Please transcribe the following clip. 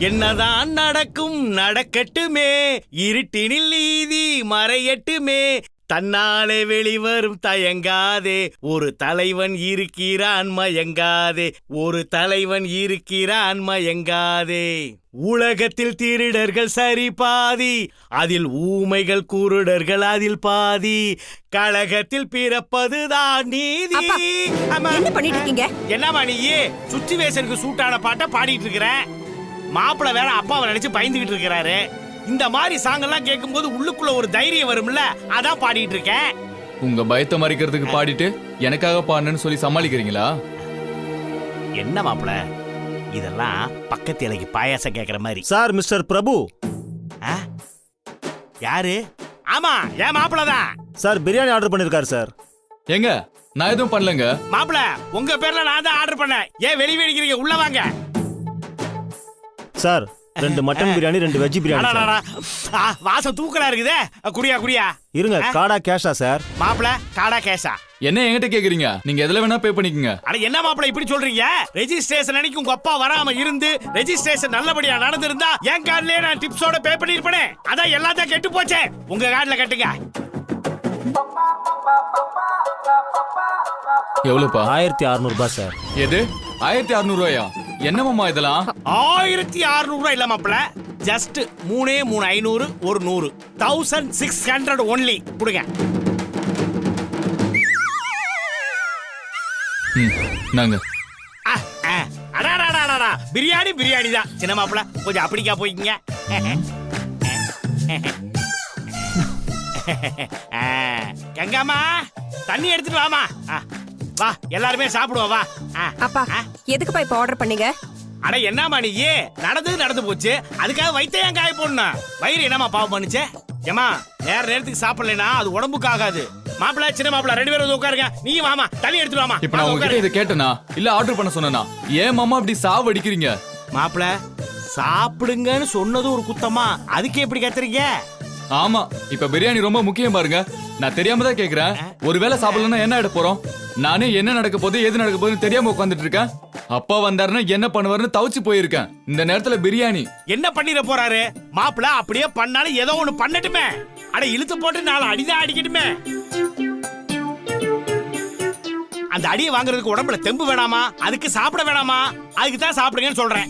என்னதான் நடக்கும் நடக்கட்டுமே. இருட்டினில் நீதி மறையட்டுமே. தன்னாலே வெளிவரும் தயங்காதே. ஒரு தலைவன் இருக்கிறான் மயங்காதே. ஒரு தலைவன் இருக்கிறான் மயங்காதே. உலகத்தில் திருடர்கள் சரி பாதி. அதில் ஊமைகள் குருடர்கள் அதில் பாதி. கழகத்தில் பிறப்பதுதான் நீதி. என்ன பண்ணிட்டு இருக்கீங்க? என்னம்மா நீ சுச்சுவேஷனுக்கு சூட்டான பாட்டை பாடிட்டு இருக்கிற? மாப்பிள்ளை வேற அப்பாவை நினைச்சு பயந்துகிட்டு இருக்கிறாரு. இந்த மாதிரி சாங் எல்லாம் கேட்கும்போது உள்ளுக்குள்ள ஒரு தைரியம் வரும்ல? அதான் பாடிட்டு இருக்கேன். உங்க பயத்தை மறைக்கிறதுக்கு பாடிட்டு எனக்காக பாடுன்னு சொல்லி சமாளிக்கிறீங்களா? என்ன மாப்பிள்ள இதெல்லாம் பக்கத்து இலைக்கு பாயாசம் கேக்குற மாதிரி. Sir mister Prabhu. ஆ? யாரு? ஆமா ஏன் மாப்பிள்ள தான். சார் பிரியாணி ஆர்டர் பண்ணிருக்காரு சார். ஏங்க நான் எதுவும் பண்ணலங்க. மாப்பிள்ள உங்க பேர்ல நான் தான் ஆர்டர் பண்ணேன். ஏன் வெளியே வெடிக்கிறீங்க உள்ள வாங்க. சார் ரெண்டு மட்டன் பிரியாணி ரெண்டு வெஜ் பிரியாணி சார். அடடடா. ஆ, வாசம் தூக்கலா இருக்குதே குடியா குடியா இருங்க காடா கேஷா சார் மாப்பிள்ள காடா கேஷா என்ன என்கிட்ட கேக்குறீங்க? நீங்க எதுல வேணா பே பண்ணிக்கங்க. அட என்ன மாப்பிள இப்படி சொல்றீங்க? ரெஜிஸ்ட்ரேஷன் அன்னைக்கு உங்க அப்பா வராம இருந்து ரெஜிஸ்ட்ரேஷன் நல்லபடியா நடந்திருந்தா என் கார்டுலயே நான் டிப்ஸோட பே பண்ணிருப்பேனே அதான் எல்லாத்தையும் கெட்டு போச்சே. உங்க கார்டுல கட்டுங்க. எவ்வளவுப்பா? ஆயிரத்தி அறுநூறு ரூபாய் சார். எது? ஆயிரத்தி அறுநூறு ரூபாயா என்னமாமா இதெல்லாம்? ஆயிரத்தி அறுநூறு ரூபாய் இல்ல மாப்பிள ஜஸ்ட் மூணே மூணு ஐநூறு ஒரு நூறு. தௌசண்ட் சிக்ஸ் ஹண்ட்ரட் ஒன்லி கொடுங்க. ம், நாங்க ஆ, ஆ. அடாடாடாடாடா. பிரியாணி பிரியாணி தான். சின்ன மாப்பிள கொஞ்சம் அப்படிக்கா போய்க்குங்க. ஆ, கங்காமா தண்ணி எடுத்துட்டு வாமா ஆ, வா எல்லாருமே சாப்பிடுவோம் வா. அப்பா. எதுக்குப்பா இப்ப ஆர்டர் பண்ணீங்க? அட என்னம்மா நீ? நடந்தது நடந்து போச்சு. அதுக்காக வயித்தை ஏன் காய போடணும்? வயிறு என்னம்மா பாவம் பண்ணுச்சு? ஏமா நேர நேரத்துக்கு சாப்பிடலைன்னா அது உடம்புக்கு ஆகாது மாப்பிள சின்ன மாப்பிள ரெண்டு பேரும் வந்து உட்காருங்க. நீ வாமா தண்ணி எடுத்துட்டு வாமா இப்ப நான் உங்ககிட்ட உட்காரு. இதை கேட்டனா? இல்ல ஆர்டர் பண்ண சொன்னனா? ஏன் மாமா அப்படி சாவு அடிக்கிறீங்க மாப்பிள சாப்பிடுங்கன்னு சொன்னது ஒரு குத்தமா. அதுக்கு எப்படி கத்துறீங்க? ஆமா இப்ப பிரியாணி ரொம்ப முக்கியம் பாருங்க. நான் தெரியாம தான் கேக்குறேன். ஒருவேளை சாப்பிடலன்னா என்ன ஆயிட போறோம்? நானே என்ன நடக்க போகுது எது நடக்க போகுதுன்னு தெரியாம உட்காந்துட்டு இருக்கேன். அப்பா வந்தாருன்னா என்ன பண்ணுவாருன்னு தவிச்சு போயிருக்கேன். இந்த நேரத்துல பிரியாணி. என்ன பண்ணிட போறாரு? மாப்பிள்ள அப்படியே பண்ணாலும் ஏதோ ஒண்ணு பண்ணட்டுமே. அட இழுத்து போட்டு நாலு அடிதான் அடிக்கட்டுமே. அந்த அடியை வாங்குறதுக்கு உடம்புல தெம்பு வேணாமா? அதுக்கு சாப்பிட வேணாமா? அதுக்கு தான் சாப்பிடுங்கன்னு சொல்றேன்.